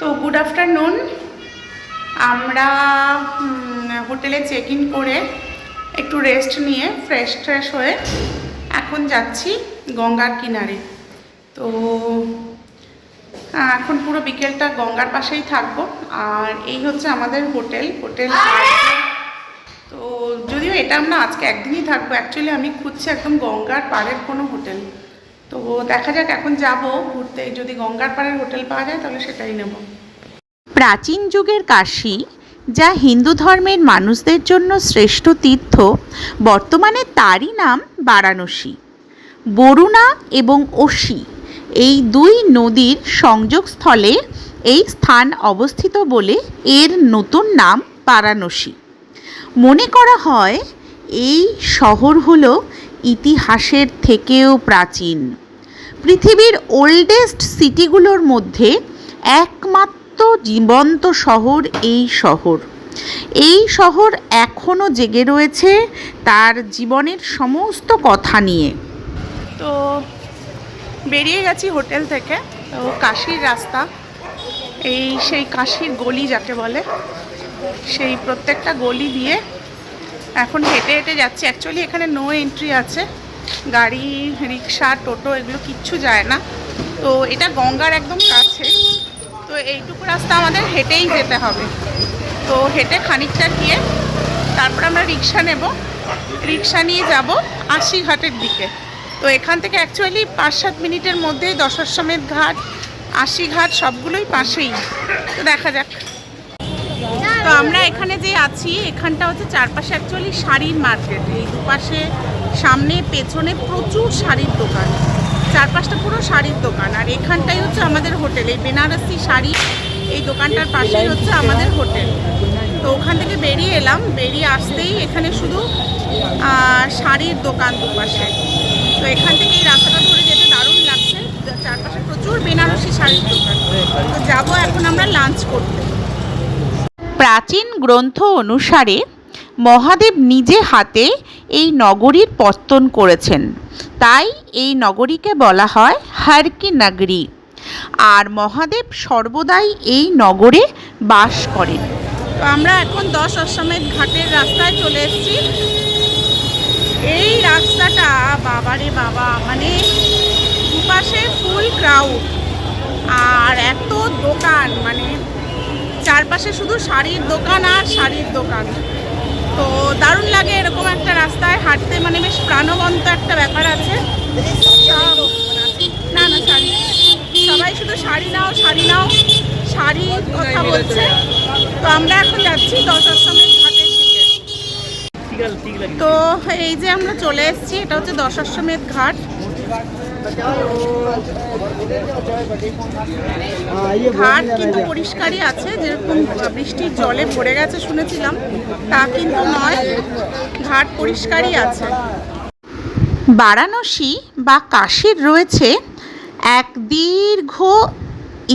তো good afternoon আমরা হোটেলে চেক ইন করে একটু রেস্ট নিয়ে ফ্রেশ ট্রেশ হয়ে এখন যাচ্ছি গঙ্গার কিনারে। তো এখন পুরো বিকেলটা গঙ্গার পাশেই থাকব। আর এই হচ্ছে আমাদের হোটেল হোটেল তো যদিও এটা আমরা আজকে একদিনই থাকব অ্যাকচুয়ালি আমি খুঁজছি একদম গঙ্গার পাড়ের কোনো হোটেল। তো দেখা যাক এখন যাব ঘুরতে। যদি গঙ্গার পাড়ের হোটেল পাওয়া যায় তাহলে সেটাই নেব। প্রাচীন যুগের কাশী, যা হিন্দু ধর্মের মানুষদের জন্য শ্রেষ্ঠ তীর্থ, বর্তমানে তারই নাম বারাণসী। বরুণা এবং অসি এই দুই নদীর সংযোগস্থলে এই স্থান অবস্থিত বলে এর নতুন নাম বারাণসী। মনে করা হয় এই শহর হলো ইতিহাসের থেকেও প্রাচীন। পৃথিবীর ওল্ডেস্ট সিটিগুলোর মধ্যে একমাত্র জীবন্ত শহর এই শহর। এই শহর এখনও জেগে রয়েছে তার জীবনের সমস্ত কথা নিয়ে। তো বেরিয়ে গেছি হোটেল থেকে, তো কাশির রাস্তা। এই সেই কাশির গলি যাকে বলে, সেই প্রত্যেকটা গলি দিয়ে এখন হেঁটে হেঁটে যাচ্ছি। অ্যাকচুয়ালি এখানে নো এন্ট্রি আছে। গাড়ি রিক্সা টোটো এগুলো কিচ্ছু যায় না। তো এটা গঙ্গার একদম কাছে। তো এইটুকু রাস্তা আমাদের হেঁটেই যেতে হবে। তো হেঁটে খানিকটা গিয়ে তারপর আমরা রিক্সা নেব। রিক্সা নিয়ে যাব আশি ঘাটের দিকে। তো এখান থেকে অ্যাকচুয়ালি পাঁচ সাত মিনিটের মধ্যেই দশাশ্বমেধ ঘাট আশি ঘাট সবগুলোই পাশেই। তো দেখা যাক। তো আমরা এখানে যে আছি, এখানটা হচ্ছে চারপাশে অ্যাকচুয়ালি শাড়ির মার্কেট এই দুপাশে সামনে, পেছনে প্রচুর শাড়ির দোকান। চারপাশটা পুরো শাড়ির দোকান। আর এখানটাই হচ্ছে আমাদের হোটেল। এই বেনারসি শাড়ি, এই দোকানটার পাশেই হচ্ছে আমাদের হোটেল। তো ওখান থেকে বেরিয়ে এলাম। বেরিয়ে আসতেই এখানে শুধু শাড়ির দোকান দুপাশে। তো এখান থেকে এই রাস্তাটা ধরে যেতে দারুণ লাগছে। চারপাশে প্রচুর বেনারসি শাড়ির দোকান। তো যাব এখন আমরা লাঞ্চ করতে। প্রাচীন গ্রন্থ অনুসারে মহাদেব নিজে হাতে এই নগরীর পত্তন করেছেন। তাই এই নগরীকে বলা হয় হারকি নগরী। আর মহাদেব সর্বদাই এই নগরে বাস করেন। তো আমরা এখন দশ অশ্বমেধ ঘাটের রাস্তায় চলে এসেছি। এই রাস্তাটা, বাবারে বাবা মানে দুপাশে ফুল ক্রাউড। আর এত দোকান মানে চারপাশে শুধু শাড়ির দোকান আর শাড়ির দোকান। তো দারুণ লাগে এরকম একটা রাস্তায় হাঁটতে মানে বেশ প্রাণবন্ত একটা ব্যাপার আছে। না না, শাড়ি সবাই শুধু শাড়ি নাও শাড়ি নাও, শাড়ি কথা বলছে। তো আমরা এখন যাচ্ছি দশ আশ্রমের ঘাটের দিকে। তো এই যে আমরা চলে এসেছি, এটা হচ্ছে দশাশ্বমেধ ঘাট। ঘাট কিন্তু পরিষ্কারই আছে, যেরকম বৃষ্টির জলে ভরে গেছে শুনেছিলাম, তা কিন্তু নয়, ঘাট পরিষ্কারই আছে। বারাণসী বা কাশীর রয়েছে এক দীর্ঘ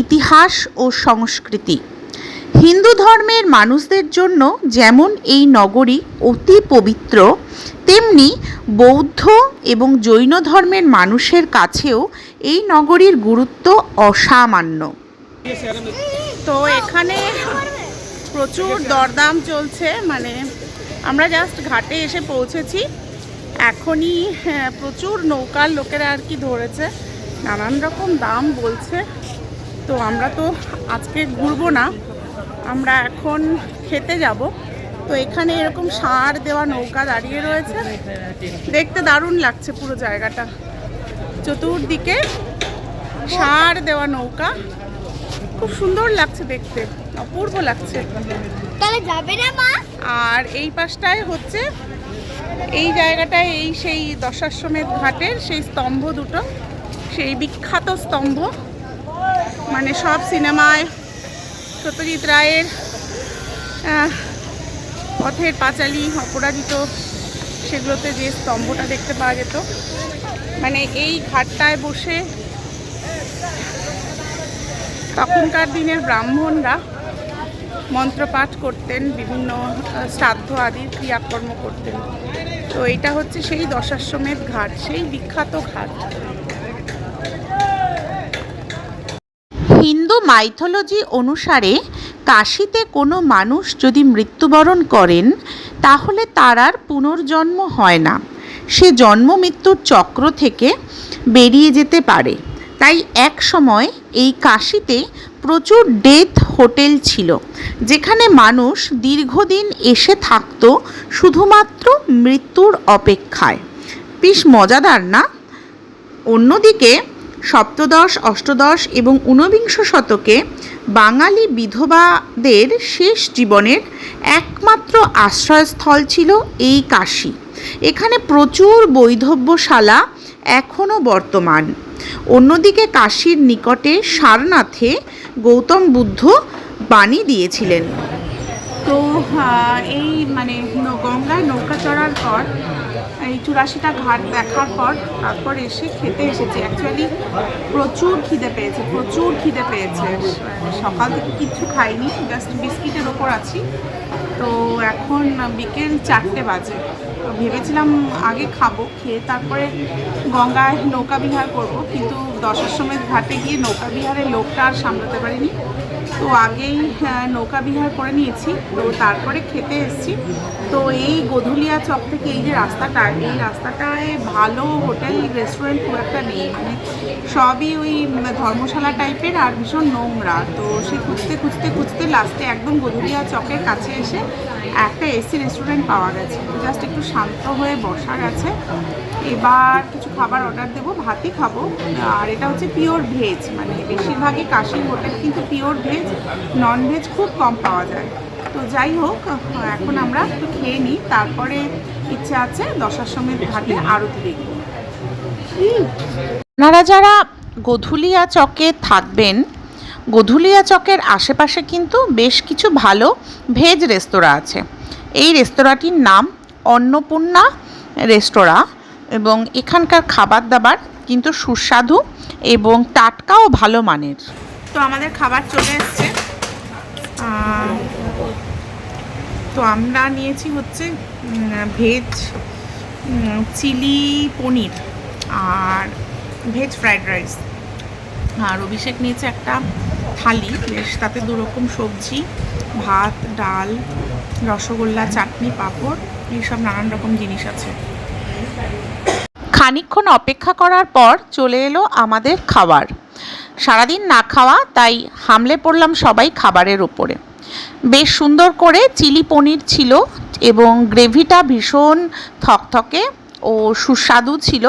ইতিহাস ও সংস্কৃতি। হিন্দু ধর্মের মানুষদের জন্য যেমন এই নগরী অতি পবিত্র তেমনি বৌদ্ধ এবং জৈন ধর্মের মানুষের কাছেও এই নগরীর গুরুত্ব অসামান্য। তো এখানে প্রচুর দরদাম চলছে মানে আমরা জাস্ট ঘাটে এসে পৌঁছেছি। এখনই হ্যাঁ, প্রচুর নৌকার লোকেরা আর কি ধরেছে। নানান রকম দাম বলছে। তো আমরা তো আজকে ঘুরবো না। আমরা এখন খেতে যাব। তো এখানে এরকম সার দেওয়া নৌকা দাঁড়িয়ে রয়েছে। দেখতে দারুণ লাগছে পুরো জায়গাটা। চতুর্দিকে সার দেওয়া নৌকা। খুব সুন্দর লাগছে দেখতে। অপূর্ব লাগছে। তাহলে যাবে না মা? আর এই পাশটায় হচ্ছে এই জায়গাটায় এই সেই দশাশ্বমেধ ঘাটের সেই স্তম্ভ দুটো। সেই বিখ্যাত স্তম্ভ। মানে সব সিনেমায় সত্যজিৎ রায়ের পথের পাঁচালী অপরাজিত, সেগুলোতে যে স্তম্ভটা দেখতে পাওয়া যেত। মানে এই ঘাটটায় বসে তখনকার দিনের ব্রাহ্মণরা মন্ত্রপাঠ করতেন, বিভিন্ন শ্রাদ্ধ আদির ক্রিয়াকর্ম করতেন। তো এটা হচ্ছে সেই দশাশ্বমেধ ঘাট, সেই বিখ্যাত ঘাট। হিন্দু মাইথোলজি অনুসারে কাশিতে কোনো মানুষ যদি মৃত্যুবরণ করেন, তাহলে তার আর পুনর্জন্ম হয় না। সে জন্ম মৃত্যুর চক্র থেকে বেরিয়ে যেতে পারে। তাই এক সময় এই কাশিতে প্রচুর ডেথ হোটেল ছিল, যেখানে মানুষ দীর্ঘদিন এসে থাকতো শুধুমাত্র মৃত্যুর অপেক্ষায়। বেশ মজাদার না? অন্যদিকে সপ্তদশ, অষ্টদশ এবং ঊনবিংশ শতকে বাঙালি বিধবাদের শেষ জীবনের একমাত্র আশ্রয়স্থল ছিল এই কাশী। এখানে প্রচুর বৈধব্যশালা এখনও বর্তমান। অন্যদিকে কাশীর নিকটে সারনাথে গৌতম বুদ্ধ বাণী দিয়েছিলেন। তো এই মানে গঙ্গায় নৌকা চড়ার পর এই চুরাশিটা ঘাট দেখার পর তারপর এসে খেতে এসেছি। অ্যাকচুয়ালি প্রচুর খিদে পেয়েছে, প্রচুর খিদে পেয়েছে। সকাল থেকে কিচ্ছু খাইনি জাস্ট বিস্কিটের ওপর আছি। তো এখন বিকেল চারটে বাজে। তো ভেবেছিলাম আগে খাব, খেয়ে তারপরে গঙ্গায় নৌকা বিহার করব, কিন্তু দশের সময় ঘাটে গিয়ে নৌকা বিহারের লোকটা আর সামলাতে পারিনি। তো আগেই আহ, নৌকা বিহার করে নিয়েছি। তো তারপরে খেতে এসেছি। তো এই গধুলিয়া চক থেকে এই যে রাস্তাটা এই রাস্তাটায় ভালো হোটেল রেস্টুরেন্ট খুব একটা নেই। মানে সবই ওই ধর্মশালা টাইপের আর ভীষণ নোংরা। তো সে খুঁজতে খুঁজতে খুঁজতে লাস্টে একদম গধুলিয়া চকের কাছে এসে একটা এসি রেস্টুরেন্ট পাওয়া গেছে। জাস্ট একটু শান্ত হয়ে বসা গেছে এবার কিছু খাবার অর্ডার দেবো ভাতই খাব। আর এটা হচ্ছে পিওর ভেজ মানে বেশিরভাগই কাশির হোটেল কিন্তু পিওর ভেজ নন ভেজ খুব কম পাওয়া যায়। তো যাই হোক, এখন আমরা একটু খেয়ে নিই, তারপরে ইচ্ছে আছে দশার সময় ঘাটে আরতি দেখব আপনারা যারা গধুলিয়া চকে থাকবেন, গধুলিয়া চকের আশেপাশে কিন্তু বেশ কিছু ভালো ভেজ রেস্তোরাঁ আছে। এই রেস্তোরাঁটির নাম অন্নপূর্ণা রেস্তোরাঁ এবং এখানকার খাবার দাবার কিন্তু সুস্বাদু এবং টাটকাও ভালো মানের। তো আমাদের খাবার চলে এসছে। তো আমরা নিয়েছি হচ্ছে ভেজ চিলি পনির আর ভেজ ফ্রাইড রাইস আর অভিষেক নিয়েছে একটা থালি, বেশ তাতে দু রকম সবজি, ভাত, ডাল, রসগোল্লা, চাটনি, পাঁপড়, এইসব নানান রকম জিনিস আছে। খানিকক্ষণ অপেক্ষা করার পর চলে এলো আমাদের খাবার। সারাদিন না খাওয়া, তাই হামলে পড়লাম সবাই খাবারের ওপরে বেশ সুন্দর করে চিলি পনির ছিল এবং গ্রেভিটা ভীষণ থকথকে ও সুস্বাদু ছিল।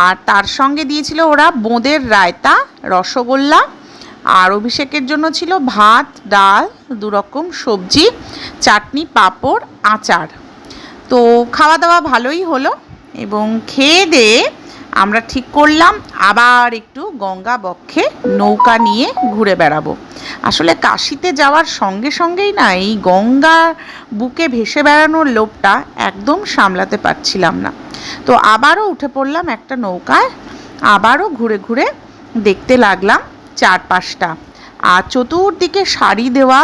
আর তার সঙ্গে দিয়েছিল ওরা বোঁদের রায়তা, রসগোল্লা আর অভিষেকের জন্য ছিল ভাত, ডাল দু রকম সবজি, চাটনি, পাঁপড়, আচার। তো খাওয়া দাওয়া ভালোই হলো এবং খেয়ে দিয়ে আমরা ঠিক করলাম, আবার একটু গঙ্গা বক্ষে নৌকা নিয়ে ঘুরে বেড়াবো। আসলে কাশিতে যাওয়ার সঙ্গে সঙ্গেই না এই গঙ্গা বুকে ভেসে বেড়ানোর লোভটা একদম সামলাতে পারছিলাম না। তো আবারও উঠে পড়লাম একটা নৌকায়, আবারও ঘুরে ঘুরে দেখতে লাগলাম চারপাশটা। আর চতুর্দিকে সারি দেওয়া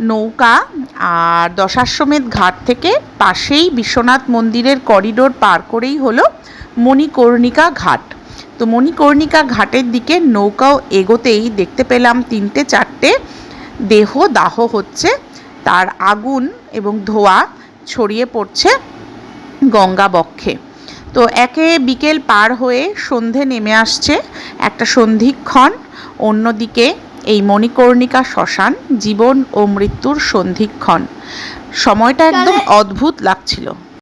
নৌকা আর দশাশ্বমেধ ঘাট থেকে পাশেই বিশ্বনাথ মন্দিরের করিডোর পার করেই হলো মণিকর্ণিকা ঘাট। তো মণিকর্ণিকা ঘাটের দিকে নৌকাও এগোতেই দেখতে পেলাম তিনটে চারটে দেহ, দাহ হচ্ছে। তার আগুন এবং ধোঁয়া ছড়িয়ে পড়ছে গঙ্গা বক্ষে। তো একে বিকেল পার হয়ে সন্ধে নেমে আসছে। একটা সন্ধিক্ষণ, অন্যদিকে এই মণিকর্ণিকা শ্মশান জীবন ও মৃত্যুর সন্ধিক্ষণ। সময়টা একদম অদ্ভুত লাগছিল।